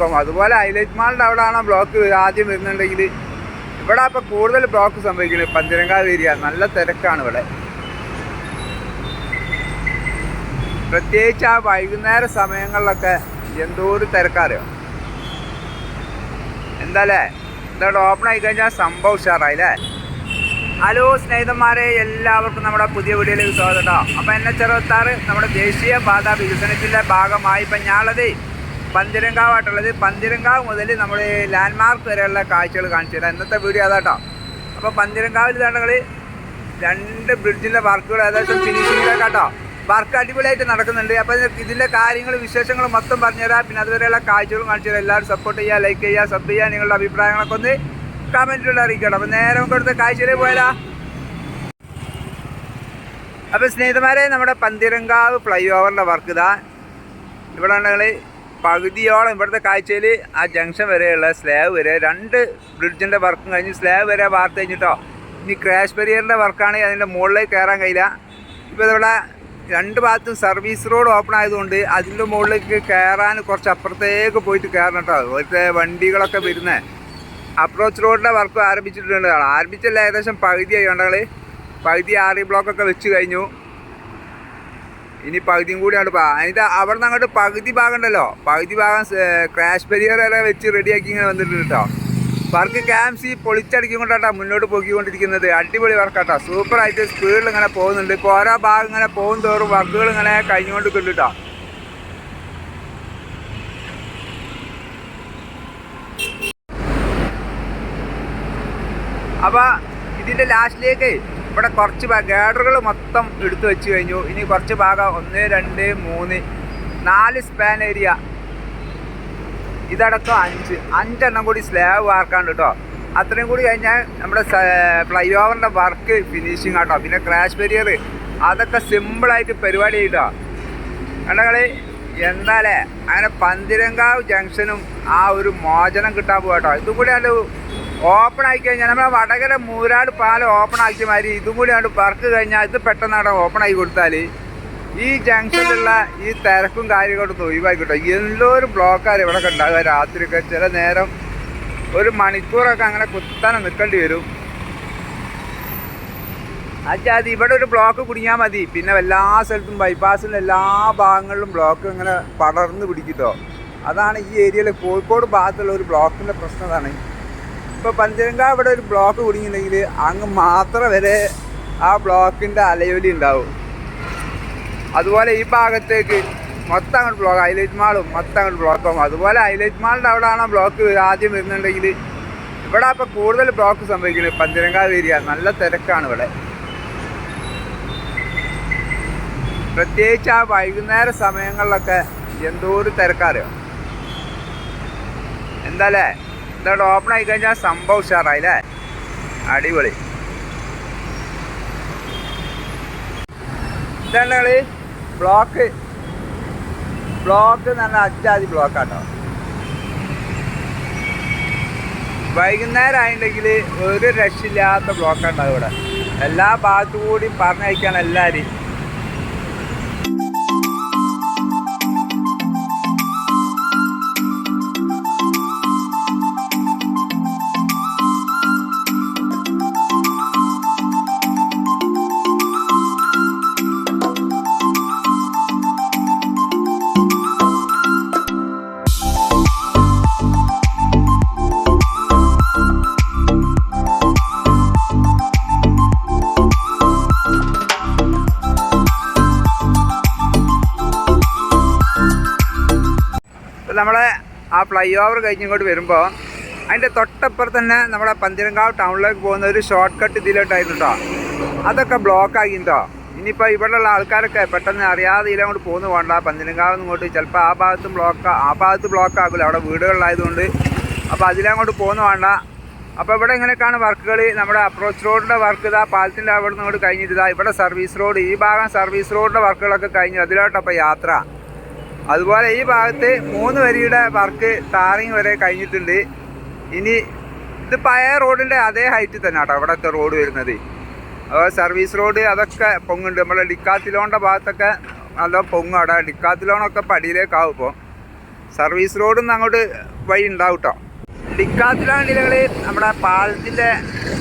ബ്ലോക്കും അതുപോലെ ഹൈലൈറ്റ് മാളിന്റെ അവിടെയാണോ ബ്ലോക്ക് ആദ്യം വരുന്നുണ്ടെങ്കിൽ ഇവിടെ ഇപ്പം കൂടുതൽ ബ്ലോക്ക് സംഭവിക്കുന്നത് പന്തിരങ്കാവ് ഏരിയ. നല്ല തിരക്കാണ് ഇവിടെ. പ്രത്യേകിച്ച് ആ വൈകുന്നേര സമയങ്ങളിലൊക്കെ എന്തോ ഒരു തിരക്കറിയോ? എന്താല്ലേ എന്താ ഓപ്പൺ ആയി കഴിഞ്ഞാൽ സംഭവം ഉഷാറായി അല്ലേ? ഹലോ സ്നേഹിതന്മാരെ എല്ലാവർക്കും നമ്മുടെ പുതിയ വീഡിയോയിലേക്ക് സ്വാഗതം അപ്പോൾ എന്നെ അറുപത്താറ് നമ്മുടെ ദേശീയ പാത വികസനത്തിന്റെ ഭാഗമായി ഇപ്പം ഞാനുള്ളത് പന്തിരങ്കാവായിട്ടുള്ളത് പന്തിരങ്കാവ് മുതൽ നമ്മൾ ലാൻഡ് മാർക്ക് വരെയുള്ള കാഴ്ചകൾ കാണിച്ചു തരാം. ഇന്നത്തെ വീഡിയോ അതാട്ടോ. അപ്പോൾ പന്തിരങ്കാവിൽ തേണ്ടകൾ രണ്ട് ബ്രിഡ്ജിന്റെ വർക്കുകൾ ഏകദേശം ഫിനിഷിങ്ങിലൊക്കെ കേട്ടോ വർക്ക് അടിപൊളിയായിട്ട് നടക്കുന്നുണ്ട്. അപ്പോൾ ഇതിന്റെ കാര്യങ്ങൾ വിശേഷങ്ങൾ മൊത്തം പറഞ്ഞുതരാം പിന്നെ അതുവരെയുള്ള കാഴ്ചകളും കാണിച്ചു തരാം. എല്ലാവരും സപ്പോർട്ട് ചെയ്യുക ലൈക്ക് ചെയ്യുക സബ് ചെയ്യുക നിങ്ങളുടെ അഭിപ്രായങ്ങളൊക്കെ ഒന്ന് കമന്റിലൂടെ അറിയിക്കണം. അപ്പോൾ നേരെ കൊടുത്ത് കാഴ്ചയിലേക്ക് പോയാലോ? അപ്പോൾ സ്നേഹിതന്മാരെ നമ്മുടെ പന്തിരങ്കാവ് ഫ്ലൈ ഓവറിന്റെ വർക്ക് ഇതാ. ഇവിടെ ഉണ്ടെങ്കിൽ പകുതിയോളം ഇവിടുത്തെ കാഴ്ചയിൽ ആ ജംഗ്ഷൻ വരെയുള്ള സ്ലാബ് വരെ രണ്ട് ബ്രിഡ്ജിന്റെ വർക്കും കഴിഞ്ഞ് സ്ലാബ് വരെ വാർത്ത കഴിഞ്ഞിട്ടോ ഇനി ക്രാഷ് ബരിയറിന്റെ വർക്കാണെങ്കിൽ അതിന്റെ മുകളിലേക്ക് കയറാൻ കഴിയില്ല. ഇപ്പോൾ ഇവിടെ രണ്ട് ഭാഗത്തും സർവീസ് റോഡ് ഓപ്പൺ ആയതുകൊണ്ട് അതിന്റെ മുകളിലേക്ക് കയറാൻ കുറച്ച് അപ്പുറത്തേക്ക് പോയിട്ട് കയറണം കേട്ടോ അതുപോലത്തെ വണ്ടികളൊക്കെ വരുന്നത് അപ്രോച്ച് റോഡിന്റെ വർക്ക് ആരംഭിച്ചിട്ടുണ്ട്. ആരംഭിച്ചല്ല ഏകദേശം പകുതി ആയിക്കൊണ്ടങ്ങൾ പകുതി ആറി ബ്ലോക്കൊക്കെ വെച്ച് കഴിഞ്ഞു. ഇനി പകുതിയും കൂടിയാണ് പോകാം അതിന്റെ അവിടെ നിന്ന് അങ്ങോട്ട് പകുതി ഭാഗം ഉണ്ടല്ലോ. പകുതി ഭാഗം ക്രാഷ് ബരിയർ വരെ വെച്ച് റെഡിയാക്കി ഇങ്ങനെ വന്നിട്ടുണ്ട് കേട്ടോ. വർക്ക് ക്യാംസി പൊളിച്ചടിക്കൊണ്ടാട്ടോ മുന്നോട്ട് പോയിക്കൊണ്ടിരിക്കുന്നത് അടിപൊളി വർക്കാട്ടോ സൂപ്പറായിട്ട് സ്പീഡിൽ ഇങ്ങനെ പോകുന്നുണ്ട്. ഇപ്പോൾ ഓരോ ഭാഗം ഇങ്ങനെ പോകും തോറും വർക്കുകൾ ഇങ്ങനെ കഴിഞ്ഞുകൊണ്ട് കേട്ടോ. അപ്പോൾ ഇതിന്റെ ലാസ്റ്റിലേക്ക് ഇവിടെ കുറച്ച് ഗേഡറുകൾ മൊത്തം എടുത്തു വെച്ച് കഴിഞ്ഞു. ഇനി കുറച്ച് ഭാഗം ഒന്ന് രണ്ട് മൂന്ന് നാല് സ്പാൻ ഏരിയ ഇതടക്കം അഞ്ച്. അഞ്ചെണ്ണം കൂടി സ്ലാബ് വാർക്കാണ്ട് കേട്ടോ. അത്രയും കൂടി കഴിഞ്ഞാൽ നമ്മുടെ ഫ്ലൈ ഓവറിന്റെ വർക്ക് ഫിനിഷിങ് ആട്ടോ. പിന്നെ ക്രാഷ് ബരിയർ അതൊക്കെ സിമ്പിളായിട്ട് പരിപാടി കേട്ടോ കണ്ടകളി എന്താലേ അങ്ങനെ പന്തിരങ്കാവ് ജംഗ്ഷനും ആ ഒരു മോചനം കിട്ടാൻ പോകട്ടോ ഇതും കൂടി അത് ഓപ്പൺ ആക്കി കഴിഞ്ഞാൽ നമ്മളെ വടകര മൂരാട് പാലം ഓപ്പൺ ആക്കി മാതിരി ഇതും കൂടി അങ്ങോട്ട് വർക്ക് കഴിഞ്ഞാൽ ഇത് പെട്ടെന്ന് അവിടെ ഓപ്പൺ ആക്കി കൊടുത്താൽ ഈ ജംഗ്ഷനിലുള്ള ഈ തിരക്കും കാര്യങ്ങളൊന്നും ഒഴിവാക്കിട്ടോ എന്തോരം ബ്ലോക്കാർ ഇവിടെ ഉണ്ടാകുക രാത്രിയൊക്കെ ചില നേരം ഒരു മണിക്കൂറൊക്കെ അങ്ങനെ കുത്താനെ നിൽക്കേണ്ടി വരും. അച്ഛാ അത് ഇവിടെ ഒരു ബ്ലോക്ക് കുടുങ്ങിയാൽ മതി. പിന്നെ എല്ലാ സ്ഥലത്തും ബൈപ്പാസിലും എല്ലാ ഭാഗങ്ങളിലും ബ്ലോക്ക് ഇങ്ങനെ പടർന്ന് പിടിക്കട്ടോ. അതാണ് ഈ ഏരിയയിലെ കോഴിക്കോട് ഭാഗത്തുള്ള ഒരു ബ്ലോക്കിന്റെ പ്രശ്നം അതാണ്. ഇപ്പോൾ പഞ്ചരംഗ ഇവിടെ ഒരു ബ്ലോക്ക് കുടുങ്ങിയിട്ടുണ്ടെങ്കിൽ അങ്ങ് മാത്രം വരെ ആ ബ്ലോക്കിന്റെ അലയൊലി ഉണ്ടാവും. അതുപോലെ ഈ ഭാഗത്തേക്ക് മൊത്തം അങ്ങോട്ട് ബ്ലോക്ക് ഹൈലൈറ്റ് മാളും മൊത്തം അങ്ങോട്ട് ബ്ലോക്കാവും അതുപോലെ ഹൈലൈറ്റ് മാളിന്റെ അവിടെയാണ് ബ്ലോക്ക് ആദ്യം വരുന്നുണ്ടെങ്കിൽ ഇവിടെ അപ്പോൾ കൂടുതൽ ബ്ലോക്ക് സംഭവിക്കുന്നത് പഞ്ചരങ്കാവ് ഏരിയ നല്ല തിരക്കാണ് ഇവിടെ. പ്രത്യേകിച്ച് ആ വൈകുന്നേര സമയങ്ങളിലൊക്കെ എന്തോ ഒരു തിരക്കറിയോ എന്താല്ലേ എന്താ ഓപ്പൺ ആയി കഴിഞ്ഞാൽ സംഭവം ഉഷാറായില്ലേ? അടിപൊളി. ഇതാണ് കളി? ബ്ലോക്ക് ബ്ലോക്ക് നല്ല അജാതി ബ്ലോക്കാട്ടോ വൈകുന്നേരം ആയിട്ടുണ്ടെങ്കിൽ ഒരു രക്ഷയില്ലാത്ത ബ്ലോക്കുണ്ടാവും ഇവിടെ എല്ലാ ഭാഗത്തു കൂടി പറഞ്ഞയക്കാണ് എല്ലാവരും. ഫ്ലൈ ഓവർ കഴിഞ്ഞ് ഇങ്ങോട്ട് വരുമ്പോൾ അതിന്റെ തൊട്ടപ്പുറത്ത് തന്നെ നമ്മുടെ പന്തിരങ്കാവ് ടൗണിലേക്ക് പോകുന്ന ഒരു ഷോർട്ട് കട്ട് ഇതിലോട്ടായിരുന്നു കേട്ടോ അതൊക്കെ ബ്ലോക്ക് കേട്ടോ ഇനിയിപ്പോൾ ഇവിടെയുള്ള ആൾക്കാരൊക്കെ പെട്ടെന്ന് അറിയാതെ ഇതിലങ്ങോട്ട് പോകുന്നു വേണ്ട പന്തിരങ്കാവ് ഇങ്ങോട്ട് ചിലപ്പോൾ ആ ഭാഗത്തും ബ്ലോക്ക് ആ ഭാഗത്ത് ബ്ലോക്ക് ആകില്ല അവിടെ വീടുകളിലായതുകൊണ്ട്. അപ്പോൾ അതിലങ്ങോട്ട് പോകുന്നു വേണ്ട. അപ്പോൾ ഇവിടെ ഇങ്ങനെയൊക്കെയാണ് വർക്കുകൾ നമ്മുടെ അപ്രോച്ച് റോഡിന്റെ വർക്ക് ഇതാ പാലത്തിന്റെ അവിടെ നിന്ന് ഇങ്ങോട്ട് കഴിഞ്ഞിട്ട് ഇതാ ഇവിടെ സർവീസ് റോഡ് ഈ ഭാഗം സർവീസ് റോഡിന്റെ വർക്കുകളൊക്കെ കഴിഞ്ഞു അതിലോട്ടപ്പോൾ യാത്ര. അതുപോലെ ഈ ഭാഗത്ത് മൂന്ന് വരിയുടെ വർക്ക് ടാറിങ് വരെ കഴിഞ്ഞിട്ടുണ്ട്. ഇനി ഇത് പഴയ റോഡിന്റെ അതേ ഹൈറ്റിൽ തന്നെ കേട്ടോ അവിടെയൊക്കെ റോഡ് വരുന്നത്. അതുപോലെ സർവീസ് റോഡ് അതൊക്കെ പൊങ്ങുണ്ട് നമ്മളെ ഡിക്കാത്തിലോണിന്റെ ഭാഗത്തൊക്കെ നല്ല പൊങ്ങും അവിടെ ഡിക്കാത്തിലോണൊക്കെ പടിയിലേക്കാവും ഇപ്പോൾ സർവീസ് റോഡും അങ്ങോട്ട് വഴി ഉണ്ടാവും കേട്ടോ ഡിക്കാത്തിലാണ്ടിലുകൾ നമ്മുടെ പാലത്തിന്റെ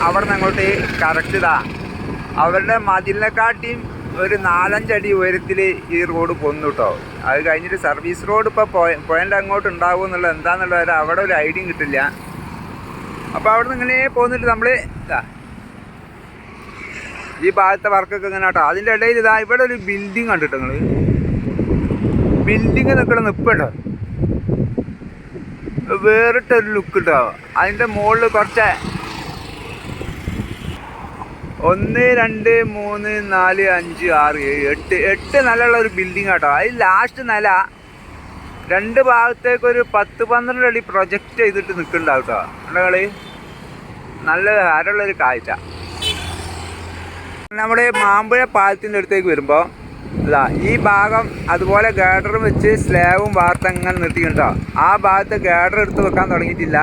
അവിടെ നിന്ന് അങ്ങോട്ട് കറക്റ്റ് ഇതാ. അവരുടെ മതിലിനെക്കാട്ടിയും ഒരു നാലഞ്ചടി ഉയരത്തിൽ ഈ റോഡ് പൊന്നു കേട്ടോ അത് കഴിഞ്ഞിട്ട് സർവീസ് റോഡ് ഇപ്പോൾ പോയിന്റ് അങ്ങോട്ട് ഉണ്ടാവും എന്നുള്ളത് എന്താണെന്നുള്ളത് അവിടെ ഒരു ഐഡിയും കിട്ടില്ല. അപ്പോൾ അവിടെ നിന്ന് ഇങ്ങനെ പോന്നിട്ട് നമ്മൾ ഇതാ ഈ ഭാഗത്തെ വർക്കൊക്കെ ഇങ്ങനെ കേട്ടോ അതിന്റെ ഇടയിൽ ഇതാ ഇവിടെ ഒരു ബിൽഡിങ് കണ്ടിട്ട് നിങ്ങൾ ബിൽഡിങ് നിൽക്കണ നിൽപ്പുണ്ടോ വേറിട്ടൊരു ലുക്ക് ഉണ്ടാവും അതിന്റെ മുകളിൽ കുറച്ച് ഒന്ന് രണ്ട് മൂന്ന് നാല് അഞ്ച് ആറ് ഏഴ് എട്ട്. എട്ട് നിലയുള്ള ഒരു ബിൽഡിംഗ് ആട്ടോ അതിൽ ലാസ്റ്റ് നില രണ്ട് ഭാഗത്തേക്ക് ഒരു പത്ത് പന്ത്രണ്ട് അടി പ്രൊജക്റ്റ് ചെയ്തിട്ട് നിൽക്കുന്നുണ്ടാവും കേട്ടോ കളി? നല്ല ധാരമുള്ളൊരു കാഴ്ച. നമ്മുടെ മാമ്പുഴ പാലത്തിന്റെ അടുത്തേക്ക് വരുമ്പോൾ ഇതാ ഈ ഭാഗം അതുപോലെ ഗാഡർ വെച്ച് സ്ലാബും വാർത്തങ്ങനെ നിർത്തിയിട്ടുണ്ടോ ആ ഭാഗത്ത് ഗാഡർ എടുത്ത് വെക്കാൻ തുടങ്ങിയിട്ടില്ല.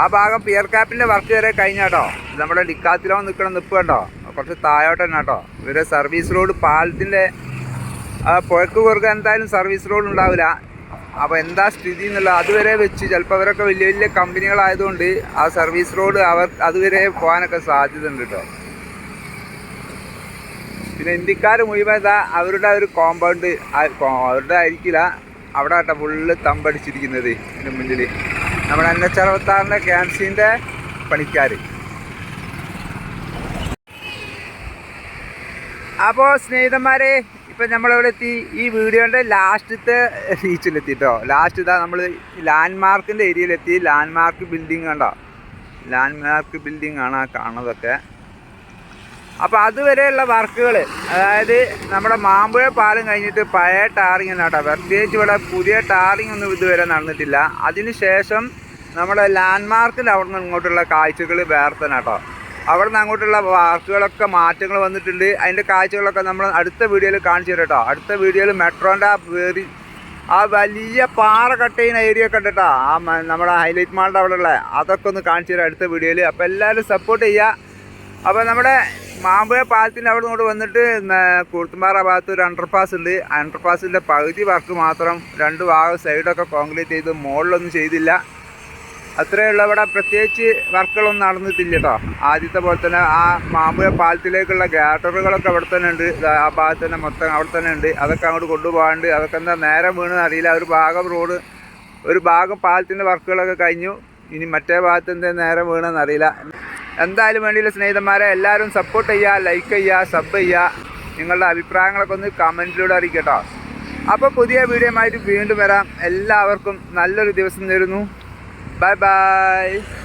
ആ ഭാഗം പിയർ ക്യാപ്പിന്റെ വർക്ക് വരെ കഴിഞ്ഞാട്ടോ നമ്മുടെ ഡിക്കാത്തിലോ നിൽക്കണം നിൽപ്പ് കണ്ടോ? കുറച്ച് താഴോട്ട് തന്നെ കേട്ടോ. ഇവരെ സർവീസ് റോഡ് പാലത്തിന്റെ പുഴക്ക് കുറുക എന്തായാലും സർവീസ് റോഡ് ഉണ്ടാവില്ല. അപ്പോൾ എന്താ സ്ഥിതി എന്നുള്ളത് അതുവരെ വെച്ച് ചിലപ്പോൾ അവരൊക്കെ വലിയ വലിയ കമ്പനികളായതുകൊണ്ട് ആ സർവീസ് റോഡ് അവർ അതുവരെ പോകാനൊക്കെ സാധ്യത ഉണ്ട് കേട്ടോ. പിന്നെ ഇന്ത്യക്കാർ മുഴുവൻ അവരുടെ ഒരു കോമ്പൗണ്ട് അവരുടെ ആയിരിക്കില്ല. അവിടെ കേട്ടോ ഫുള്ള് തമ്പടിച്ചിരിക്കുന്നത് ഇതിന് മുന്നിൽ നമ്മുടെ എൻ എച്ച് അറുപത്താറിന്റെ ക്യാൻസീന്റെ പണിക്കാർ അപ്പോൾ സ്നേഹിതന്മാരെ ഇപ്പം നമ്മളിവിടെ എത്തി. ഈ വീഡിയോന്റെ ലാസ്റ്റത്തെ റീച്ചിലെത്തി കേട്ടോ ലാസ്റ്റ് ഇതാ നമ്മൾ ലാൻഡ് മാർക്കിന്റെ ഏരിയയിലെത്തി. ലാൻഡ് മാർക്ക് ബിൽഡിംഗ് കണ്ടോ? ലാൻഡ് മാർക്ക് ബിൽഡിംഗ് ആണ് ആ കാണുന്നതൊക്കെ. അപ്പോൾ അതുവരെയുള്ള വർക്കുകൾ അതായത് നമ്മുടെ മാമ്പുഴ പാലം കഴിഞ്ഞിട്ട് പഴയ ടാറിങ് എന്നാട്ടോ പ്രത്യേകിച്ച് ഇവിടെ പുതിയ ടാറിങ് ഒന്നും ഇതുവരെ നടന്നിട്ടില്ല. അതിനുശേഷം നമ്മുടെ ലാൻഡ് മാർക്കിൽ അവിടെ നിന്ന് ഇങ്ങോട്ടുള്ള കാഴ്ചകൾ വേർത്തനാട്ടോ അവിടെ നിന്ന് അങ്ങോട്ടുള്ള വർക്കുകളൊക്കെ മാറ്റങ്ങൾ വന്നിട്ടുണ്ട്. അതിന്റെ കാഴ്ചകളൊക്കെ നമ്മൾ അടുത്ത വീഡിയോയിൽ കാണിച്ചു തരാം കേട്ടോ. അടുത്ത വീഡിയോയിൽ മെട്രോന്റെ വേറി ആ വലിയ പാറ കട്ട് ഏരിയ ഒക്കെ ഉണ്ട് കേട്ടോ. ആ നമ്മുടെ ഹൈലൈറ്റ് മാളിന്റെ അവിടെ ഉള്ള അതൊക്കെ ഒന്ന് കാണിച്ചു തരാം അടുത്ത വീഡിയോയിൽ. അപ്പോൾ എല്ലാവരും സപ്പോർട്ട് ചെയ്യുക. അപ്പോൾ നമ്മുടെ മാമ്പുഴ പാലത്തിന്റെ അവിടെ നിന്ന് വന്നിട്ട് കുർത്തുമ്പാറ ഭാഗത്ത് ഒരു അണ്ടർപാസ് ഉണ്ട്. അണ്ടർപാസിന്റെ പകുതി വർക്ക് മാത്രം രണ്ട് ഭാഗം സൈഡൊക്കെ കോൺക്രീറ്റ് ചെയ്ത് മുകളിലൊന്നും ചെയ്തില്ല. അത്രയുള്ള. ഇവിടെ പ്രത്യേകിച്ച് വർക്കുകളൊന്നും നടന്നിട്ടില്ല കേട്ടോ. ആദ്യത്തെ പോലെ തന്നെ ആ മാമ്പുഴ പാലത്തിലേക്കുള്ള ഗ്യാറ്ററുകളൊക്കെ അവിടെ തന്നെ ഉണ്ട്. ആ ഭാഗത്ത് തന്നെ മൊത്തം അവിടെ തന്നെ ഉണ്ട്. അതൊക്കെ അങ്ങോട്ട് കൊണ്ടുപോകാണ്ട് അതൊക്കെ എന്താ നേരെ വീണെന്ന് അറിയില്ല. ഒരു ഭാഗം റോഡ് ഒരു ഭാഗം പാലത്തിന്റെ വർക്കുകളൊക്കെ കഴിഞ്ഞു. ഇനി മറ്റേ ഭാഗത്ത് എന്താ നേരെ വീണെന്ന് അറിയില്ല. എന്തായാലും വേണ്ടിയുള്ള സ്നേഹിതന്മാരെ എല്ലാവരും സപ്പോർട്ട് ചെയ്യുക ലൈക്ക് ചെയ്യുക സബ് ചെയ്യുക. നിങ്ങളുടെ അഭിപ്രായങ്ങളൊക്കെ ഒന്ന് കമന്റിലൂടെ അറിയിക്കട്ടോ. അപ്പോൾ പുതിയ വീഡിയോ ആയിട്ട് വീണ്ടും വരാം. എല്ലാവർക്കും നല്ലൊരു ദിവസം തരുന്നു. Bye bye